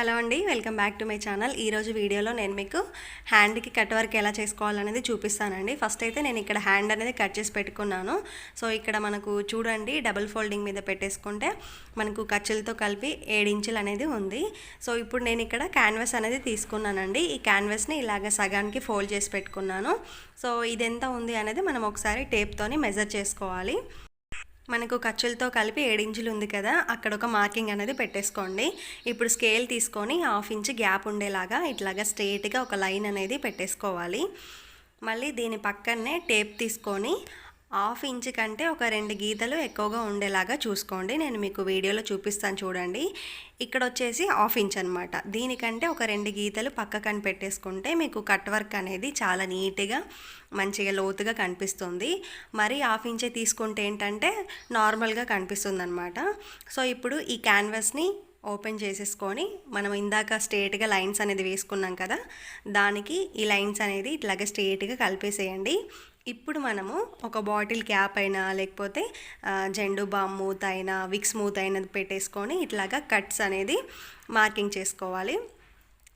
Hello అండి welcome back to my channel. ఈరోజు వీడియోలో నేను మీకు హ్యాండ్కి కట్ వర్క్ ఎలా చేసుకోవాలనేది చూపిస్తానండి. ఫస్ట్ అయితే నేను ఇక్కడ హ్యాండ్ అనేది కట్ చేసి పెట్టుకున్నాను. సో ఇక్కడ మనకు చూడండి డబుల్ ఫోల్డింగ్ మీద పెట్టేసుకుంటే మనకు ఖర్చులతో కలిపి ఏడించులు అనేది ఉంది. సో ఇప్పుడు నేను ఇక్కడ క్యాన్వాస్ అనేది తీసుకున్నానండి. ఈ క్యాన్వాస్ని ఇలాగ సగానికి ఫోల్డ్ చేసి పెట్టుకున్నాను. సో ఇది ఎంత ఉంది అనేది మనం ఒకసారి టేప్తోని మెజర్ చేసుకోవాలి. మనకు ఖర్చులతో కలిపి ఏడించులు ఉంది కదా అక్కడ ఒక మార్కింగ్ అనేది పెట్టేసుకోండి. ఇప్పుడు స్కేల్ తీసుకొని హాఫ్ ఇంచ్ గ్యాప్ ఉండేలాగా ఇట్లాగా స్ట్రేట్గా ఒక లైన్ అనేది పెట్టేసుకోవాలి. మళ్ళీ దీని పక్కనే టేప్ తీసుకొని హాఫ్ ఇంచ్ కంటే ఒక రెండు గీతలు ఎక్కువగా ఉండేలాగా చూసుకోండి. నేను మీకు వీడియోలో చూపిస్తాను చూడండి. ఇక్కడ వచ్చేసి హాఫ్ ఇంచ్ అనమాట దీనికంటే ఒక రెండు గీతలు పక్కకని పెట్టేసుకుంటే మీకు కట్ వర్క్ అనేది చాలా నీట్గా మంచిగా లోతుగా కనిపిస్తుంది. మరి హాఫ్ ఇంచే తీసుకుంటే ఏంటంటే నార్మల్గా కనిపిస్తుంది అనమాట సో ఇప్పుడు ఈ క్యాన్వాస్ని ఓపెన్ చేసేసుకొని మనం ఇందాక స్ట్రేట్గా లైన్స్ అనేది వేసుకున్నాం కదా దానికి ఈ లైన్స్ అనేది ఇట్లాగే స్ట్రేట్గా కలిపేసేయండి. ఇప్పుడు మనము ఒక బాటిల్ క్యాప్ అయినా లేకపోతే జెండు బామ్ మూత అయినా విక్స్ మూత అయినది పెట్టేసుకొని ఇట్లాగా కట్స్ అనేది మార్కింగ్ చేసుకోవాలి.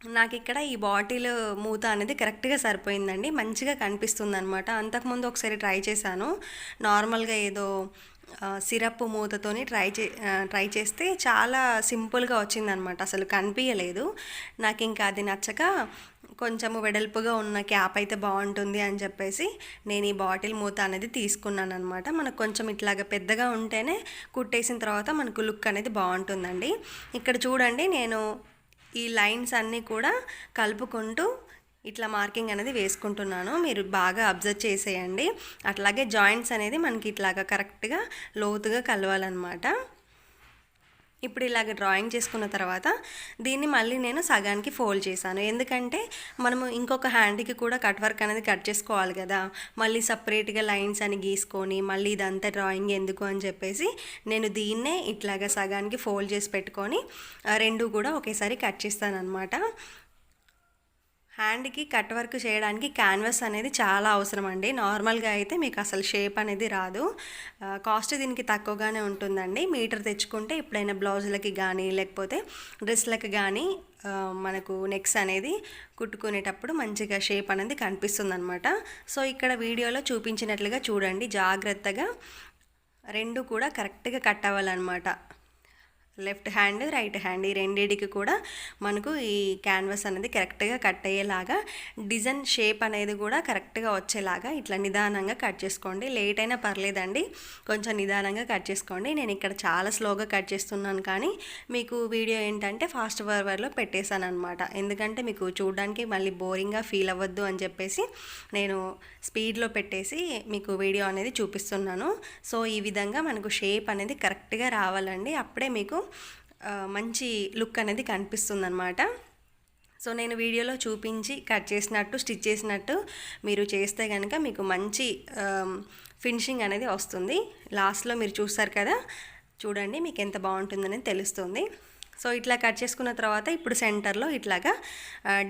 నాకు ఇక్కడ ఈ బాటిల్ మూత అనేది కరెక్ట్గా సరిపోయిందండి. మంచిగా కనిపిస్తుంది అనమాట అంతకుముందు ఒకసారి ట్రై చేశాను. నార్మల్గా ఏదో సిరప్ మూతతోని ట్రై చే ట్రై చేస్తే చాలా సింపుల్గా వచ్చిందనమాట. అసలు కనిపించలేదు నాకు ఇంకా అది నచ్చక కొంచెము వెడల్పుగా ఉన్న క్యాప్ అయితే బాగుంటుంది అని చెప్పేసి నేను ఈ బాటిల్ మూత అనేది తీసుకున్నాను అనమాట మనకు కొంచెం ఇట్లాగ పెద్దగా ఉంటేనే కుట్టేసిన తర్వాత మనకు లుక్ అనేది బాగుంటుందండి. ఇక్కడ చూడండి నేను ఈ లైన్స్ అన్నీ కూడా కలుపుకుంటూ ఇట్లా మార్కింగ్ అనేది వేసుకుంటున్నాను. మీరు బాగా అబ్జర్వ్ చేసేయండి. అట్లాగే జాయింట్స్ అనేది మనకి ఇట్లాగా కరెక్ట్గా లోతుగా కలవాలన్నమాట. ఇప్పుడు ఇలాగ డ్రాయింగ్ చేసుకున్న తర్వాత దీన్ని మళ్ళీ నేను సగానికి ఫోల్డ్ చేశాను. ఎందుకంటే మనము ఇంకొక హ్యాండ్కి కూడా కట్ వర్క్ అనేది కట్ చేసుకోవాలి కదా. మళ్ళీ సపరేట్గా లైన్స్ అని గీసుకొని మళ్ళీ ఇదంతా డ్రాయింగ్ ఎందుకు అని చెప్పేసి నేను దీన్నే ఇట్లాగా సగానికి ఫోల్డ్ చేసి పెట్టుకొని రెండు కూడా ఒకేసారి కట్ చేస్తాను అనమాట హ్యాండ్కి కట్ వర్క్ చేయడానికి క్యాన్వాస్ అనేది చాలా అవసరం అండి నార్మల్గా అయితే మీకు అసలు షేప్ అనేది రాదు. కాస్ట్ దీనికి తక్కువగానే ఉంటుందండి. మీటర్ తెచ్చుకుంటే ఎప్పుడైనా బ్లౌజులకి కానీ లేకపోతే డ్రెస్లకి కానీ మనకు నెక్స్ అనేది కుట్టుకునేటప్పుడు మంచిగా షేప్ అనేది కనిపిస్తుంది అనమాట సో ఇక్కడ వీడియోలో చూపించినట్లుగా చూడండి. జాగ్రత్తగా రెండు కూడా కరెక్ట్గా కట్ అవ్వాలన్నమాట. లెఫ్ట్ హ్యాండ్ రైట్ హ్యాండ్ ఈ రెండింటికి కూడా మనకు ఈ క్యాన్వాస్ అనేది కరెక్ట్గా కట్ అయ్యేలాగా డిజైన్ షేప్ అనేది కూడా కరెక్ట్గా వచ్చేలాగా ఇట్లా నిదానంగా కట్ చేసుకోండి. లేట్ అయినా పర్లేదండి కొంచెం నిదానంగా కట్ చేసుకోండి. నేను ఇక్కడ చాలా స్లోగా కట్ చేస్తున్నాను కానీ మీకు వీడియో ఏంటంటే ఫాస్ట్ ఫార్వర్డ్లో పెట్టేశాను అనమాట ఎందుకంటే మీకు చూడడానికి మళ్ళీ బోరింగ్గా ఫీల్ అవ్వద్దు అని చెప్పేసి నేను స్పీడ్లో పెట్టేసి మీకు వీడియో అనేది చూపిస్తున్నాను. సో ఈ విధంగా మనకు షేప్ అనేది కరెక్ట్గా రావాలండి. అప్పుడే మీకు మంచి లుక్ అనేది కనిపిస్తుంది అనమాట సో నేను వీడియోలో చూపించి కట్ చేసినట్టు స్టిచ్ చేసినట్టు మీరు చేస్తే కనుక మీకు మంచి ఫినిషింగ్ అనేది వస్తుంది. లాస్ట్లో మీరు చూస్తారు కదా చూడండి మీకు ఎంత బాగుంటుందని తెలుస్తుంది. సో ఇట్లా కట్ చేసుకున్న తర్వాత ఇప్పుడు సెంటర్లో ఇట్లాగా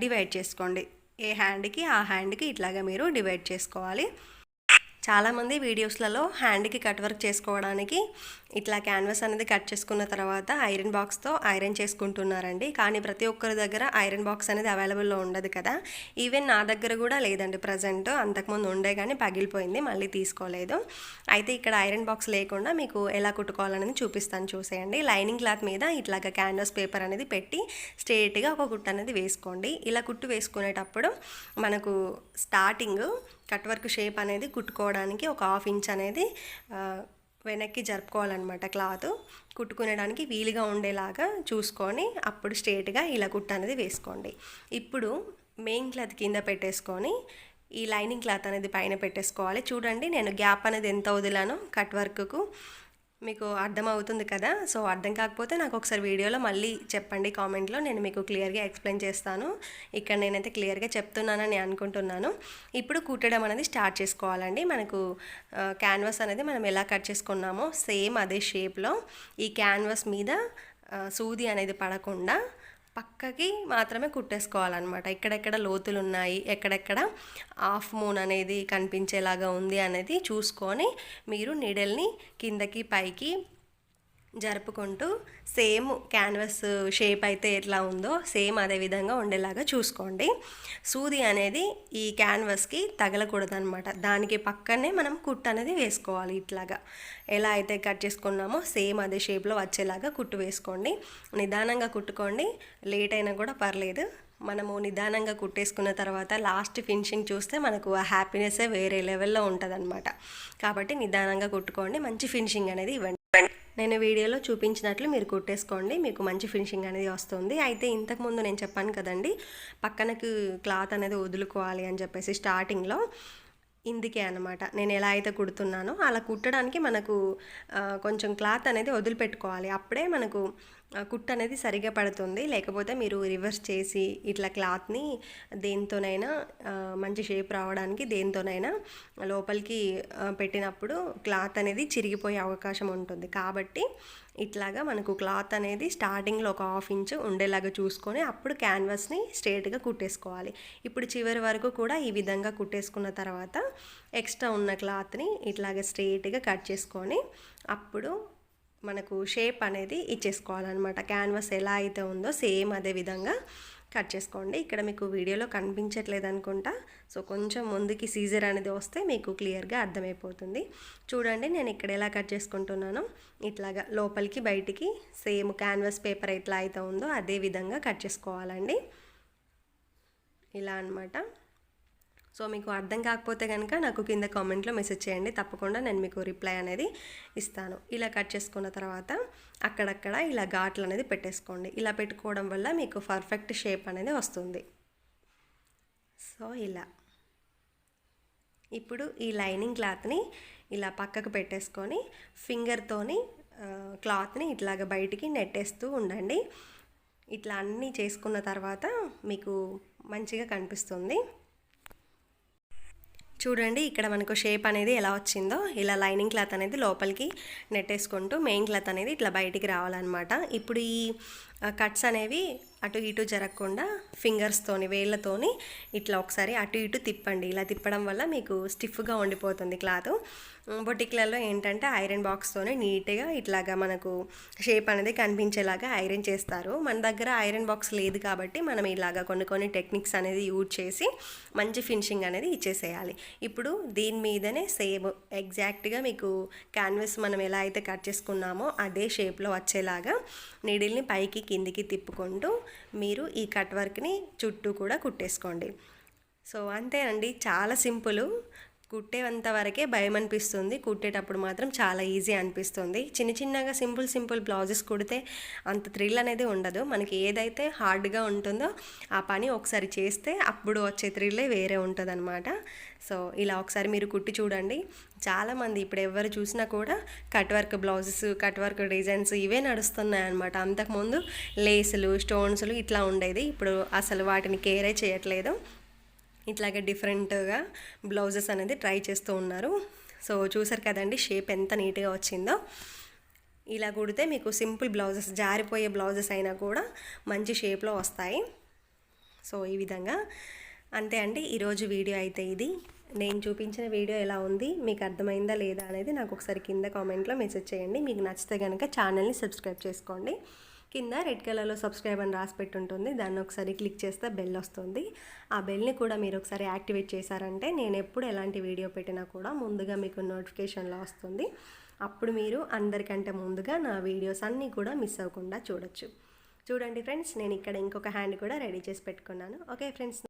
డివైడ్ చేసుకోండి. ఏ హ్యాండ్కి ఆ హ్యాండ్కి ఇట్లాగా మీరు డివైడ్ చేసుకోవాలి. చాలామంది వీడియోస్లలో హ్యాండ్కి కట్ వర్క్ చేసుకోవడానికి ఇట్లా క్యాన్వాస్ అనేది కట్ చేసుకున్న తర్వాత ఐరన్ బాక్స్తో ఐరన్ చేసుకుంటున్నారండి. కానీ ప్రతి ఒక్కరి దగ్గర ఐరన్ బాక్స్ అనేది అవైలబుల్లో ఉండదు కదా. ఈవెన్ నా దగ్గర కూడా లేదండి ప్రజెంట్. అంతకుముందు ఉండే కానీ పగిలిపోయింది మళ్ళీ తీసుకోలేదు. అయితే ఇక్కడ ఐరన్ బాక్స్ లేకుండా మీకు ఎలా కుట్టుకోవాలనేది చూపిస్తాను చూసేయండి. లైనింగ్ క్లాత్ మీద ఇట్లాగ క్యాన్వాస్ పేపర్ అనేది పెట్టి స్ట్రేట్గా ఒక కుట్టు అనేది వేసుకోండి. ఇలా కుట్టు వేసుకునేటప్పుడు మనకు స్టార్టింగ్ కట్ వర్క్ షేప్ అనేది కుట్టుకోవడానికి ఒక హాఫ్ ఇంచ్ అనేది వెనక్కి జరుపుకోవాలన్నమాట క్లాత్. కుట్టుకునేడానికి వీలుగా ఉండేలాగా చూసుకొని అప్పుడు స్ట్రేట్గా ఇలా కుట్టు అనేది వేసుకోండి. ఇప్పుడు మెయిన్ క్లాత్ కింద పెట్టేసుకొని ఈ లైనింగ్ క్లాత్ అనేది పైన పెట్టేసుకోవాలి. చూడండి నేను గ్యాప్ అనేది ఎంత వదిలానో కట్ వర్క్కు. మీకు అర్థమవుతుంది కదా? సో అర్థం కాకపోతే నాకు ఒకసారి వీడియోలో మళ్ళీ చెప్పండి కామెంట్లో. నేను మీకు క్లియర్గా ఎక్స్ప్లెయిన్ చేస్తాను. ఇక్కడ నేనైతే క్లియర్గా చెప్తున్నానని అనుకుంటున్నాను. ఇప్పుడు కుట్టడం అనేది స్టార్ట్ చేసుకోవాలండి. మనకు క్యాన్వాస్ అనేది మనం ఎలా కట్ చేసుకున్నామో సేమ్ అదే షేప్లో ఈ క్యాన్వాస్ మీద సూది అనేది పడకుండా పక్కకి మాత్రమే కుట్టేసుకోవాలన్నమాట. ఎక్కడెక్కడ లోతులు ఉన్నాయి ఎక్కడెక్కడ హాఫ్ మూన్ అనేది కనిపించేలాగా ఉంది అనేది చూసుకొని మీరు నీడల్ని కిందకి పైకి జరుపుకుంటూ సేమ్ క్యాన్వస్ షేప్ అయితే ఎట్లా ఉందో సేమ్ అదే విధంగా ఉండేలాగా చూసుకోండి. సూది అనేది ఈ క్యాన్వస్కి తగలకూడదనమాట దానికి పక్కనే మనం కుట్టు అనేది వేసుకోవాలి ఇట్లాగా. ఎలా అయితే కట్ చేసుకున్నామో సేమ్ అదే షేప్లో వచ్చేలాగా కుట్టు వేసుకోండి. నిదానంగా కుట్టుకోండి. లేట్ అయినా కూడా పర్లేదు. మనము నిదానంగా కుట్టేసుకున్న తర్వాత లాస్ట్ ఫినిషింగ్ చూస్తే మనకు ఆ హ్యాపీనెస్సే వేరే లెవెల్లో ఉంటుంది కాబట్టి నిదానంగా కుట్టుకోండి. మంచి ఫినిషింగ్ అనేది ఇవ్వండి. నేను వీడియోలో చూపించినట్లు మీరు కుట్టేసుకోండి మీకు మంచి ఫినిషింగ్ అనేది వస్తుంది. అయితే ఇంతకుముందు నేను చెప్పాను కదండి పక్కనకి క్లాత్ అనేది వదులుకోవాలి అని చెప్పేసి స్టార్టింగ్లో ఇందుకే అనమాట నేను ఎలా అయితే కుడుతున్నానో అలా కుట్టడానికి మనకు కొంచెం క్లాత్ అనేది వదిలిపెట్టుకోవాలి. అప్పుడే మనకు కుట్ అనేది సరిగా పడుతుంది. లేకపోతే మీరు రివర్స్ చేసి ఇట్లా క్లాత్ని దేంతోనైనా మంచి షేప్ రావడానికి దేంతోనైనా లోపలికి పెట్టినప్పుడు క్లాత్ అనేది చిరిగిపోయే అవకాశం ఉంటుంది. కాబట్టి ఇట్లాగా మనకు క్లాత్ అనేది స్టార్టింగ్లో ఒక హాఫ్ ఇంచ్ ఉండేలాగా చూసుకొని అప్పుడు క్యాన్వాస్ని స్ట్రేట్గా కుట్టేసుకోవాలి. ఇప్పుడు చివరి వరకు కూడా ఈ విధంగా కుట్టేసుకున్న తర్వాత ఎక్స్ట్రా ఉన్న క్లాత్ని ఇట్లాగా స్ట్రేట్గా కట్ చేసుకొని అప్పుడు మనకు షేప్ అనేది ఇచ్చేసుకోవాలన్నమాట. క్యాన్వాస్ ఎలా అయితే ఉందో సేమ్ అదే విధంగా కట్ చేసుకోండి. ఇక్కడ మీకు వీడియోలో కనిపించట్లేదు అనుకుంటా. సో కొంచెం ముందుకి సీజర్ అనేది వస్తే మీకు క్లియర్గా అర్థమైపోతుంది. చూడండి నేను ఇక్కడ ఎలా కట్ చేసుకుంటున్నాను. ఇట్లాగా లోపలికి బయటికి సేమ్ క్యాన్వాస్ పేపర్ ఎట్లా అయితే ఉందో అదే విధంగా కట్ చేసుకోవాలండి. ఇలా అనమాట సో మీకు అర్థం కాకపోతే కనుక నాకు కింద కామెంట్లో మెసేజ్ చేయండి. తప్పకుండా నేను మీకు రిప్లై అనేది ఇస్తాను. ఇలా కట్ చేసుకున్న తర్వాత అక్కడక్కడ ఇలా ఘాట్లు అనేది పెట్టేసుకోండి. ఇలా పెట్టుకోవడం వల్ల మీకు పర్ఫెక్ట్ షేప్ అనేది వస్తుంది. సో ఇలా. ఇప్పుడు ఈ లైనింగ్ క్లాత్ని ఇలా పక్కకు పెట్టేసుకొని ఫింగర్తోని క్లాత్ని ఇట్లాగ బయటికి నెట్టేస్తూ ఉండండి. ఇట్లా అన్నీ చేసుకున్న తర్వాత మీకు మంచిగా కనిపిస్తుంది. చూడండి ఇక్కడ మనకు షేప్ అనేది ఎలా వచ్చిందో. ఇలా లైనింగ్ క్లాత్ అనేది లోపలికి నెట్టేసుకుంటూ మెయిన్ క్లాత్ అనేది ఇట్లా బయటికి రావాలన్నమాట. ఇప్పుడు ఈ కట్స్ అనేవి అటు ఇటు జరగకుండా ఫింగర్స్తోని వేళ్ళతోని ఇట్లా ఒకసారి అటు ఇటు తిప్పండి. ఇలా తిప్పడం వల్ల మీకు స్టిఫ్గా ఉండిపోతుంది క్లాత్. బొటిక్లలో ఏంటంటే ఐరన్ బాక్స్తోనే నీట్గా ఇట్లాగా మనకు షేప్ అనేది కనిపించేలాగా ఐరన్ చేస్తారు. మన దగ్గర ఐరన్ బాక్స్ లేదు కాబట్టి మనం ఇలాగా కొన్ని కొన్ని టెక్నిక్స్ అనేది యూజ్ చేసి మంచి ఫినిషింగ్ అనేది ఇచ్చేసేయాలి. ఇప్పుడు దీని మీదనే సేమ్ ఎగ్జాక్ట్గా మీకు క్యాన్వస్ మనం ఎలా అయితే కట్ చేసుకున్నామో అదే షేప్లో వచ్చేలాగా నీడిల్ని పైకి కిందికి తిప్పుకుంటూ మీరు ఈ కట్ వర్క్ని చుట్టూ కూడా కుట్టేసుకోండి. సో అంతేనండి. చాలా సింపుల్. కుట్టేంత వరకే భయం అనిపిస్తుంది. కుట్టేటప్పుడు మాత్రం చాలా ఈజీ అనిపిస్తుంది. చిన్న చిన్నగా సింపుల్ సింపుల్ బ్లౌజెస్ కుడితే అంత థ్రిల్ అనేది ఉండదు. మనకి ఏదైతే హార్డ్గా ఉంటుందో ఆ పని ఒకసారి చేస్తే అప్పుడు వచ్చే థ్రిల్లే వేరే ఉంటుంది సో ఇలా ఒకసారి మీరు కుట్టి చూడండి. చాలామంది ఇప్పుడు ఎవరు చూసినా కూడా cut work blouses cut work designs ఇవే నడుస్తున్నాయి అనమాట అంతకుముందు లేసులు స్టోన్స్లు ఇట్లా ఉండేది. ఇప్పుడు అసలు వాటిని కేరే చేయట్లేదు. ఇట్లాగే డిఫరెంట్గా బ్లౌజెస్ అనేది ట్రై చేస్తూ ఉన్నారు. సో చూసారు కదండి షేప్ ఎంత నీట్గా వచ్చిందో. ఇలా కుడితే మీకు సింపుల్ బ్లౌజెస్ జారిపోయే బ్లౌజెస్ అయినా కూడా మంచి షేప్లో వస్తాయి. సో ఈ విధంగా అంతే అండి. ఈరోజు వీడియో అయితే ఇది. నేను చూపించిన వీడియో ఎలా ఉంది మీకు అర్థమైందా లేదా అనేది నాకు ఒకసారి కింద కామెంట్లో మెసేజ్ చేయండి. మీకు నచ్చితే కనుక ఛానల్ని సబ్స్క్రైబ్ చేసుకోండి. కింద రెడ్ కలర్లో సబ్స్క్రైబ్ అని రాసి పెట్టుంటుంది. దాన్ని ఒకసారి క్లిక్ చేస్తే బెల్ వస్తుంది. ఆ బెల్ని కూడా మీరు ఒకసారి యాక్టివేట్ చేశారంటే నేను ఎప్పుడు ఎలాంటి వీడియో పెట్టినా కూడా ముందుగా మీకు నోటిఫికేషన్లో వస్తుంది. అప్పుడు మీరు అందరికంటే ముందుగా నా వీడియోస్ అన్నీ కూడా మిస్ అవ్వకుండా చూడొచ్చు. చూడండి ఫ్రెండ్స్ నేను ఇక్కడ ఇంకొక హ్యాండ్ కూడా రెడీ చేసి పెట్టుకున్నాను. Okay friends